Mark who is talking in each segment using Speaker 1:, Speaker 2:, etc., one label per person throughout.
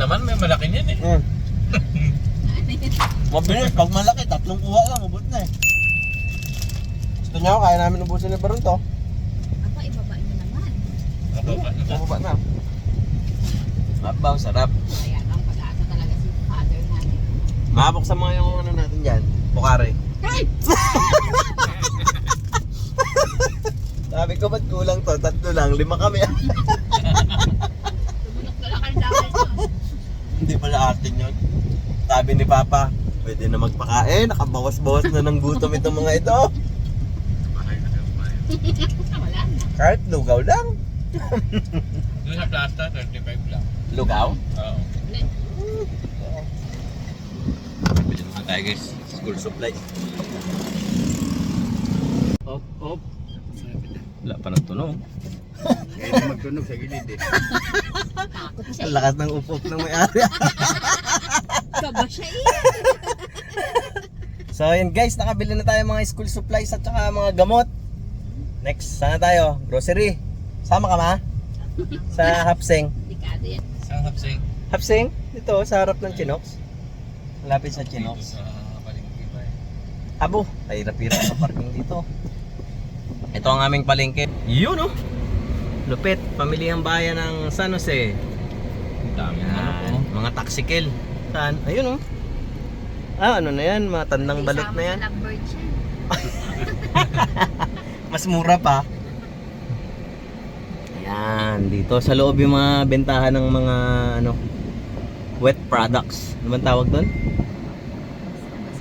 Speaker 1: naman, may malaki niyan eh.
Speaker 2: Hmm. Mabilis, pag malaki, tatlong kuha lang, ubot na eh. Gusto niya ako, kaya namin ubusin ni Baron to.
Speaker 3: Apa, ibaba niyo naman.
Speaker 1: Ako ba?
Speaker 2: Bumaba na. Mabaw, sarap.
Speaker 3: Kaya ang pag-asa talaga si father namin.
Speaker 2: Mabok sa mga yung ano natin dyan. Bukare.
Speaker 3: Ay!
Speaker 2: Sabi ko, ba't kulang to? Tatlo lang, lima kami.
Speaker 3: Tumunok na lang ang dahil doon.
Speaker 2: Hindi pala atin yun. Sabi ni Papa, pwede na magpakain. Nakabawas-bawas na ng gutom itong mga ito.
Speaker 3: Wala na.
Speaker 2: Kahit lugaw lang.
Speaker 1: Doon sa Plaza, 35 lang.
Speaker 2: Lugaw?
Speaker 1: Oo.
Speaker 2: Bili naman tayo guys. School supply. Op, op. Wala pa ng tunog.
Speaker 4: Kaya na magtunog sa gilid eh.
Speaker 2: Ang lakas ng up-up ng may-ari.
Speaker 3: Kaba siya eh.
Speaker 2: so yun guys, nakabili na tayo mga school supplies at saka mga gamot. Next, sana tayo? Grocery. Sama ka ma? Sa Hapseng.
Speaker 3: Delikado yan.
Speaker 1: Saan hapsing?
Speaker 2: Hapseng? Dito, sa harap ng Chinox. Malapit sa Chinox.
Speaker 1: Sa palengke pa eh.
Speaker 2: Abo, hirap-hirap sa parking dito. Ito ang aming palengke. Yun oh. Lupit, pamilihang bayan ng San Jose.
Speaker 1: Ang dami manok
Speaker 2: Yan,
Speaker 1: oh.
Speaker 2: mga taxikel. Saan? Ayun oh. Ah, ano na yan? Matandang balot na yan. Mas mura pa. Ayan, dito sa loob yung mga bentahan ng mga ano wet products. Ano bang tawag doon?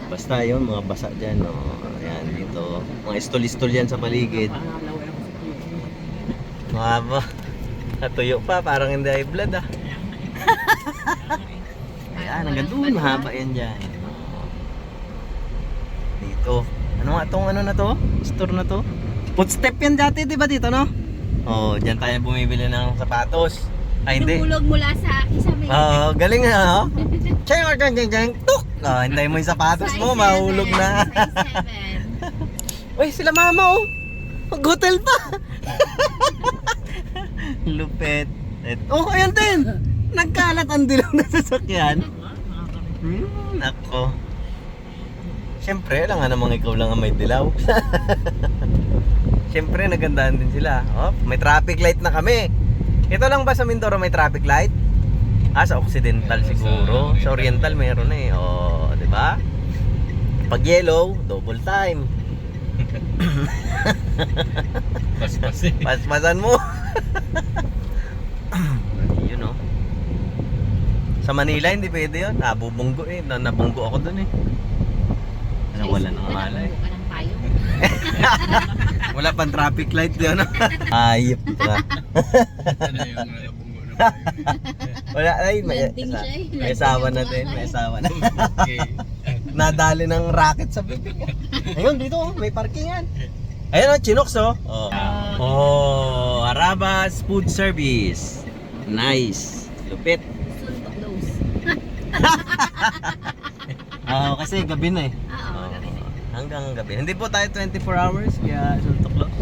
Speaker 2: Basta yun, mga basa dyan. No? Ayan, dito. Mga istol-istol yan sa paligid. Mga ba? Natuyo pa, parang hindi ay blood ah. Hanggang doon, mahaba yan dyan. Dito. Ano nga tong ano na to? Store na to? Footstep yan dati, di ba dito, no? Oh, diyan tayo bumibili ng sapatos. Ay, hindi.
Speaker 3: Nahulog mula sa kisame.
Speaker 2: Oo, galing na, no? Cheng, cheng, cheng, cheng, tuk! Oh, hintayin mo yung sapatos mo, mahulog na.
Speaker 3: Size 7.
Speaker 2: Uy, sila mama, oh! Mag-hotel pa! Lupet. Et, oh, ayan din! Nagkalat ang dilaw na sasakyan. Hmm, nako. Siyempre, alam nga namang ikaw lang ang may dilaw. Siyempre, nagandahan din sila. Oh, may traffic light na kami. Ito lang ba sa Mindoro may traffic light? Ah, sa Occidental siguro. Sa
Speaker 1: Oriental.
Speaker 2: Meron na eh. Oh, di ba? Pag yellow, double time.
Speaker 1: Pas-pas eh.
Speaker 2: Paspasan mo. yun oh. Sa Manila hindi pwede yun. Nabubunggo eh. Na nabunggo ako dun eh. Ano, wala nang malay.
Speaker 3: Nabunggo.
Speaker 2: Wala pang traffic light yun. Ayop ka.
Speaker 1: Ano yung nalabunggo na
Speaker 2: Wala ay may,
Speaker 3: siya eh.
Speaker 2: may asawa na din, may asawa na.
Speaker 1: Okay.
Speaker 2: Nadali ng racket sa bibig. Ayun dito, oh, may parkingan. Ayun oh, Chinox oh. Oh, oh Arabas Food Service. Nice. Lupit. Oo, kasi gabi na eh.
Speaker 3: Oo, gabi na.
Speaker 2: hanggang gabi. Hindi po tayo 24 hours, kaya suntok close.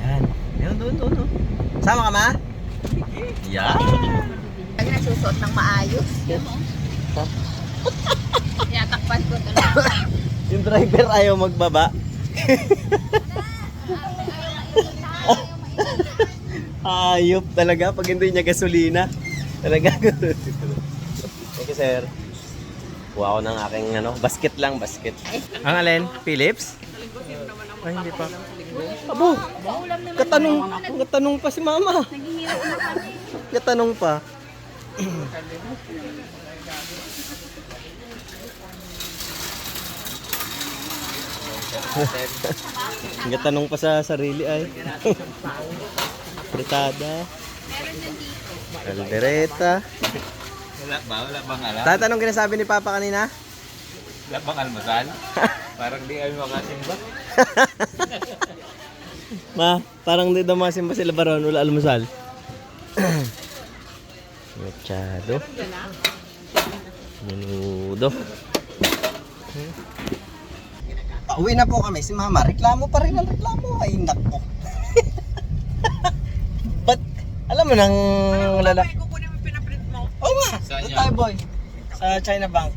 Speaker 2: Yan. Ayun, doon, doon. Oh. Sama ka ma? Yan.
Speaker 3: Pag nasusuot ng maayos. Yan mo. Tinatakpan ko ito lang.
Speaker 2: Yung driver ayaw magbaba. Ayop talaga pag hindi niya gasolina. Talaga. Sir. Kuha ko ng aking ano, basket lang, basket. Ang alin? Philips? Ay, hindi pa. Abo, katanong, katanong pa si mama.
Speaker 3: Naghihirap na kami.
Speaker 2: Katanong pa. Katanong pa sa sarili ay. Fritada. Caldereta.
Speaker 1: Wala ba? Wala bang alam?
Speaker 2: Tatanong kinasabi ni Papa kanina?
Speaker 1: Wala bang almasal? Parang di kami makasimba.
Speaker 2: Ma, parang di daw masimba sila baron, wala almusal. Machado. Menudo. Pauwi na po kami. Si Mama, reklamo pa rin ang reklamo. Ay, nako. Ba't, alam mo nang lalaki.
Speaker 5: kukunin mo yung pinaprint mo.
Speaker 2: Oo nga,
Speaker 1: Saan
Speaker 2: Doon tayo boy. Sa China Bank.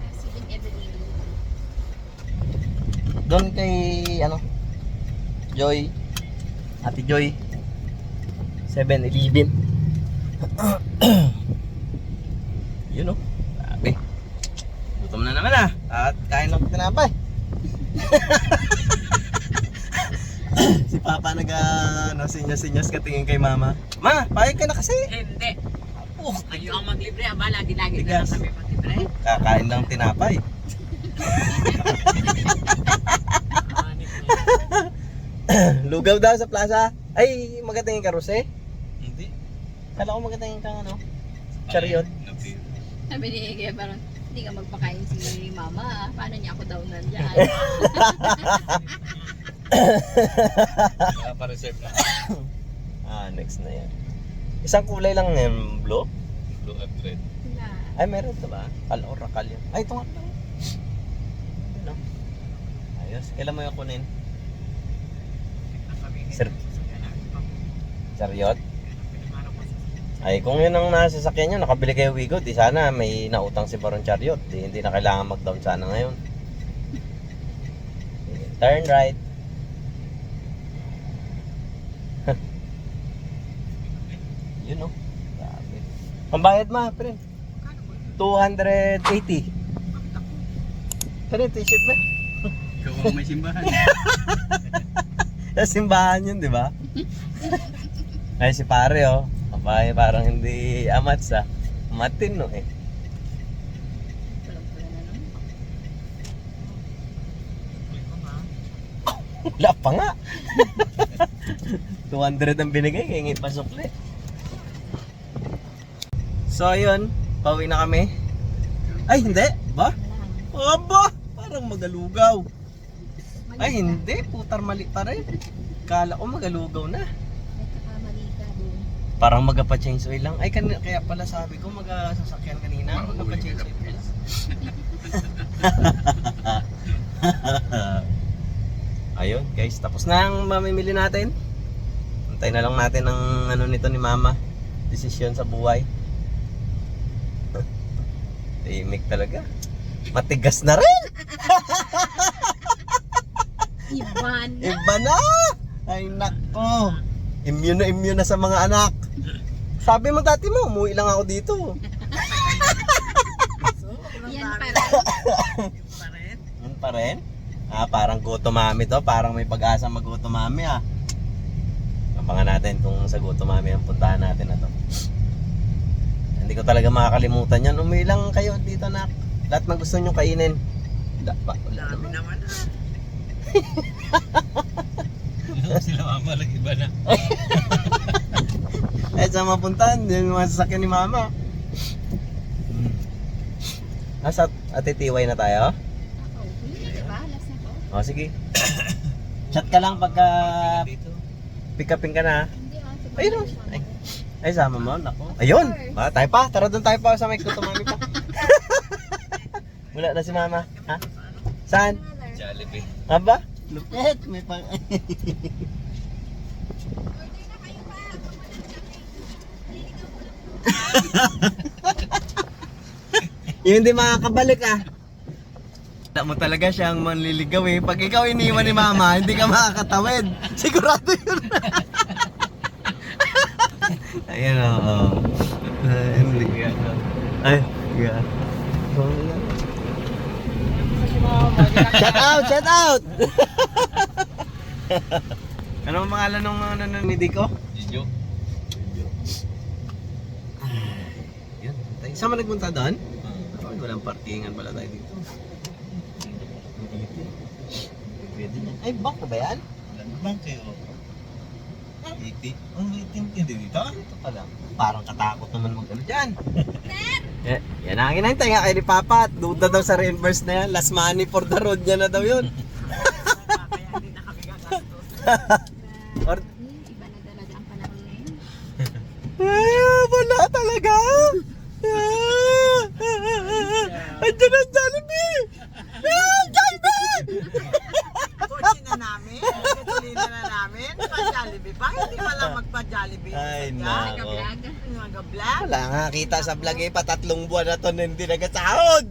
Speaker 2: Doon kay ano? Joy. Ate Joy. 7-Eleven. Yun oh. Grabe. Gutom na naman ah. At kain lang tinapay. si Papa nag uh, ano, sinyas-sinyas katingin kay Mama. Ma, payag ka na kasi.
Speaker 5: Hindi.
Speaker 2: Oh,
Speaker 5: Ayaw ang maglibre. Aba, lagi-lagi na lang kami maglibre.
Speaker 2: kakain lang tinapay. Lugaw daw sa plaza. Ay, magatingin ka, Rose?
Speaker 1: Hindi.
Speaker 2: Kala ko magatingin kang ano? Chariot.
Speaker 3: Sabi ni Ige, parang, hindi ka magpakain si mama. Paano niya ako daw nandyan?
Speaker 1: Kaya pa-reserve na.
Speaker 2: Ah, next na yan. Isang kulay lang yung blue.
Speaker 1: Blue and red.
Speaker 3: na.
Speaker 2: Ay, meron ito ba? Kala ko rakal yun. Ay, ito nga. Ano? Ayos. Kailan mo yung kunin? Sir, Chariot? Ay, kung yun ang nasa sasakyan nyo, nakabili kayo Wigo, di sana may nautang si Baron Chariot. Di, hindi na kailangan mag-down sana ngayon. Turn right. Yun oh. Grabe. Ang bayad ma, pre. 280. Pre, t-shirt mo.
Speaker 4: Ikaw ang may simbahan.
Speaker 2: Sa simbahan yun, di ba? Ay, si pare, oh. Abay, parang hindi amats, ah. Matin, no, eh.
Speaker 3: Na.
Speaker 2: Wala pa nga. 200 ang binigay, kaya ngayon pasukli. So, ayun. Pauwi na kami. Ay, hindi. Ba? Aba! Parang magalugaw. Ay, hindi. Putar mali pa rin. Kala ko magalugaw na. Parang magapa-change oil lang. Ay, kan kaya pala sabi ko mag-sasakyan kanina. Magapa-change oil pala. Ayun, guys. Tapos na ang mamimili natin. Antay na lang natin ang ano nito ni Mama. Desisyon sa buhay. Tahimik talaga. Matigas na rin.
Speaker 3: Iban.
Speaker 2: Iba na! Ay nako! Immune na immune na sa mga anak. Sabi mo dati mo, umuwi lang ako dito.
Speaker 3: Yan pa rin.
Speaker 2: Yun pa rin? Ah, parang goto mami to. Parang may pag-asa mag-goto mami ah. Abangan natin kung sa goto mami ang puntahan natin na to. Hindi ko talaga makakalimutan yan. Umuwi lang kayo dito na. Lahat ng gusto nyo kainin. Da, pa, wala
Speaker 5: Dami
Speaker 2: naman.
Speaker 5: naman ah.
Speaker 1: Sila mama lang iba na.
Speaker 2: Eh, saan mapuntahan? Yung mga sasakyan ni mama. Nasa atitiway na tayo?
Speaker 3: Ako, hindi, di ba? Last na ko.
Speaker 2: O, sige. Chat ka lang pagka pick upin ka na.
Speaker 3: Hindi ah.
Speaker 2: Ayun, oh.
Speaker 3: yung
Speaker 2: Ay. Ay, sama mo. Nako. Ayun. Ba, tayo pa. Tara doon tayo pa sa may kutumami pa. Wala na si mama. Ha? Saan?
Speaker 1: Jollibee.
Speaker 2: Aba? Lupit. May pang... Yung hindi makakabalik ah. Wala mo talaga siyang manliligaw eh. Pag ikaw iniwan ni mama, hindi ka makakatawid. Sigurado yun. Ayan o. Oh, Ay, hindi ka. Ay, yeah. shout out, shout out! ano ang pangalan ng ano, ano, ni Dico?
Speaker 1: Jijo.
Speaker 2: Yun. Saan mo nagpunta doon? Oh, walang parkingan pala tayo dito. Pwede na. Ay, bak na ba yan?
Speaker 1: Bang kayo? 80. Oh, 80 hindi dito?
Speaker 2: Ito pala. Parang katakot naman mag ano dyan. Eh, yan ang hinahintay nga kay ni Papa. Duda daw sa reimburse na yan. Last money for the road niya na daw yun.
Speaker 5: Kaya hindi na kami gagastos.
Speaker 2: Or,
Speaker 3: Iba na talaga ang panahon ngayon.
Speaker 2: ah, wala talaga. Ah, Andiyan ang Jollibee! Ah, Jollibee!
Speaker 5: Kotse na namin. Na namin. Pa-Jollibee pa. Hindi pa lang magpa-Jollibee.
Speaker 2: Ay, nako.
Speaker 3: Nag-vlog.
Speaker 2: Wala nga kita sa vlog eh, patatlong buwan na to na hindi nagasahod.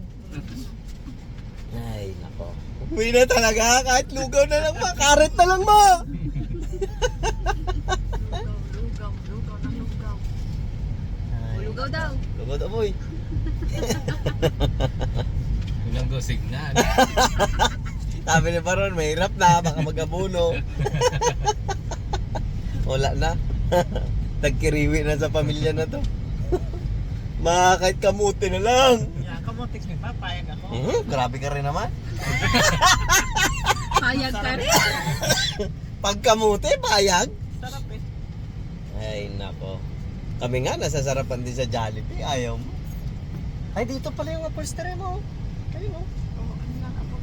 Speaker 2: Ay, nako. Uwi na talaga, kahit lugaw na lang ma, karet na lang ma.
Speaker 5: Lugaw, lugaw, lugaw lugaw.
Speaker 2: Ay,
Speaker 3: Lugaw daw.
Speaker 2: lugaw daw boy.
Speaker 1: Walang go signal.
Speaker 2: Sabi ni Baron, mahirap na, baka magabuno. Wala na. Tagkiriwi na sa pamilya na to. Ma, kahit kamuti na lang.
Speaker 5: Yeah, kamutik ni papayag ako.
Speaker 2: Mhm, grabe ka rin naman.
Speaker 3: Payag ka rin.
Speaker 2: Pag kamuti, payag.
Speaker 5: Sarap eh.
Speaker 2: Ay, nako. Kami nga, nasasarapan din sa Jollibee. Ayaw mo. Ay, dito pala yung upholstery mo. Ayun, oh.
Speaker 5: Oo, ano lang ako.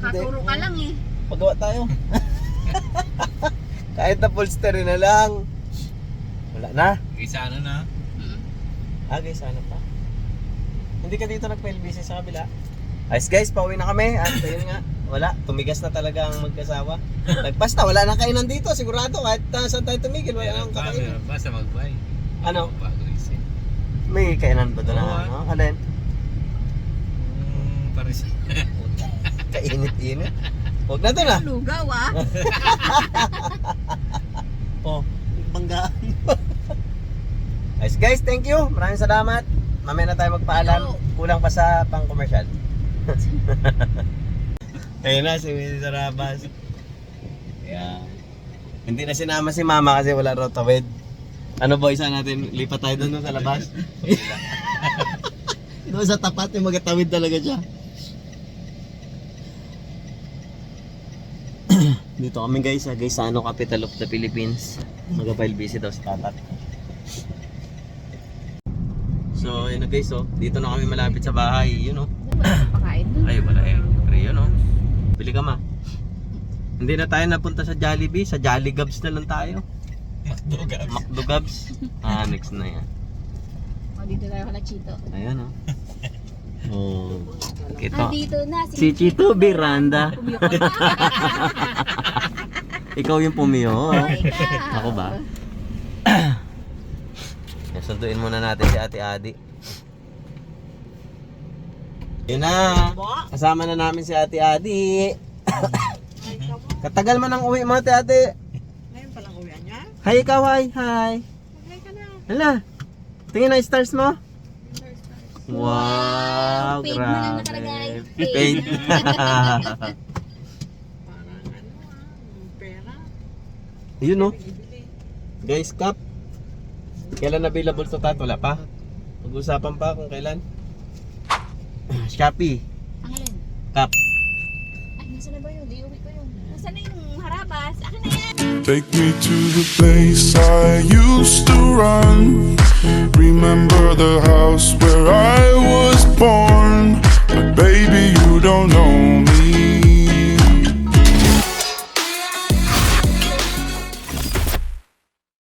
Speaker 3: Katuro ka lang eh.
Speaker 2: Pagawa tayo. Kahit upholstery na lang. Wala na.
Speaker 1: Isa ano na?
Speaker 3: Mm.
Speaker 2: Ah, guys, ano pa? Hindi ka dito nagpa-LBC sa kabila? Ayos guys, pauwi na kami. At ayun nga, wala. Tumigas na talaga ang magkasawa. Nagpas na, wala nang kainan dito. Sigurado, kahit uh, saan tayo tumigil, wala nang kakainin.
Speaker 1: sa magbay.
Speaker 2: Ano? May kainan ba doon na?
Speaker 1: Ah.
Speaker 2: Ano? Alin?
Speaker 1: Hmm, pares.
Speaker 2: Kainit-init. Huwag na doon ah.
Speaker 3: Lugaw ah.
Speaker 2: Oh, banggaan. Guys, guys, thank you. Maraming salamat. Mamaya na tayo magpaalam. Kulang pa sa pang-commercial. Ayun na, si Winnie Sarabas. Yeah. Hindi na sinama si Mama kasi wala raw tawid. Ano boy, saan natin lipat tayo doon sa labas? doon sa tapat yung magatawid talaga siya. Dito kami guys, sa Gaisano Capital of the Philippines. Mag-file busy daw sa tatat. So, yun na guys, oh. Dito na kami malapit sa bahay, yun oh.
Speaker 3: Pa pakain dun.
Speaker 2: Ay, wala eh. Pero yun oh. Bili ka ma. Hindi na tayo napunta sa Jollibee, sa Jolly Gabs na lang tayo.
Speaker 1: Makdogas.
Speaker 2: Macdo Gabs. Ah, next na yan.
Speaker 3: O, dito tayo kala Chito.
Speaker 2: Ayan oh. Oh.
Speaker 3: Ah,
Speaker 2: Kita.
Speaker 3: dito na.
Speaker 2: Si Chito Miranda. Ikaw yung pumiyo.
Speaker 3: ikaw.
Speaker 2: Ako ba? Sunduin muna natin si Ate Adi. Yun na. Kasama na namin si Ate Adi. Katagal mo nang uwi mo, Ate Ate.
Speaker 5: Ngayon palang uwian niya?
Speaker 2: Hi, ikaw, hi, hi.
Speaker 5: Hi ka na.
Speaker 2: Hala. Tingin na yung stars mo. Wow,
Speaker 3: Paid mo lang
Speaker 2: grabe.
Speaker 3: nakalagay.
Speaker 2: Paid.
Speaker 5: Parang ano ah, pera.
Speaker 2: Yun no. Guys, cup. Kailan available to tat? Wala pa. Pag-usapan pa kung kailan. Shopee.
Speaker 3: Ang alin?
Speaker 2: Cup.
Speaker 3: Ay, nasa na ba yun? Iuwi ko yun. Nasa na yung harabas? Akin na yan.
Speaker 6: Take me to the place I used to run. Remember the house where I was born. But baby, you don't know me.